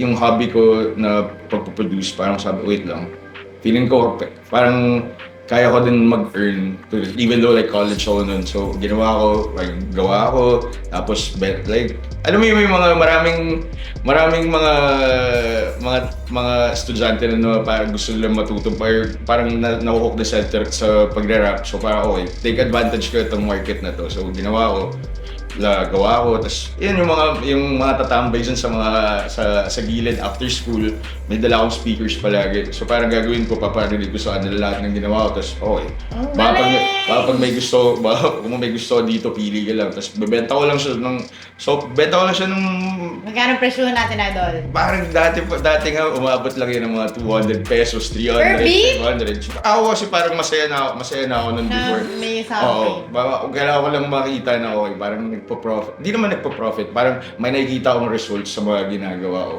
yung hobby ko na pagpuproduce, parang sabi, wait lang, feeling ko parang kaya ko din mag-earn even though like college ako nun. So, ginawa ko, like, gawa ako, tapos, like, alam mo yung may mga maraming, maraming mga, mga, mga estudyante na, na parang gusto nila matuto, par- parang na, nakuhook na sa, sa pagre-rap. So, parang, okay, take advantage ko itong market na to. So, ginawa ko, la gawa ko tapos yun yung mga yung mga tatambay dyan sa mga sa sa gilid after school may dala akong speakers palagi so parang gagawin ko paparinig ko sa kanila lahat ng ginawa ko tapos okay Ang baka pag, baka pag may gusto baka kung may gusto dito pili ka lang tapos bebenta ko lang siya ng so benta ko lang siya ng Magkano presyo natin, Idol? Parang dati dati nga umabot lang yun ng mga 200 pesos, 300, Per beat? 500. Ako kasi parang masaya na masaya na ako nun Na before. may Oo, something. baka kailangan ko lang makita na okay, parang nagpo-profit. Hindi naman nagpo-profit, parang may nakikita akong results sa mga ginagawa ko.